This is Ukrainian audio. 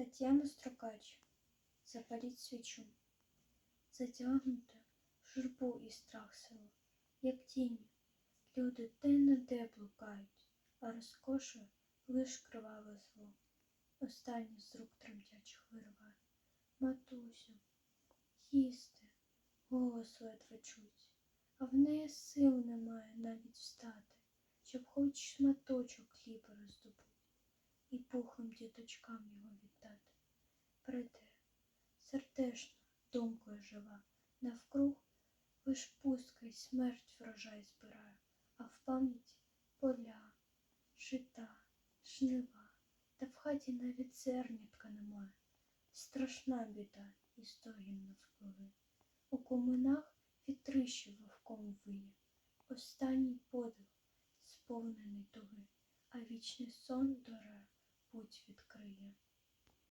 Тетяна Строкач. Запаліть свічу. Затягнуте журбу і страх село, як тіні. Люди де не де блукають, а розкошує лиш криваве зло. Останнє з рук тремтячих вирває. Матусю, їсти, голос ледве чуть, а в неї сил немає навіть встати, щоб хоч шматочок хліба роздобути і пухлим діточкам його віддати. Прийде, сердешна, думкою жива, навкруг лиш пустка й смерть врожай збирає, а в пам'яті поля, жита, жнива, та в хаті навіть зернятка немає. Страшна біда і стогін навкруги. У коминах вітрищі вовком виє, останній подих, сповнений туги, а вічний сон доре путь.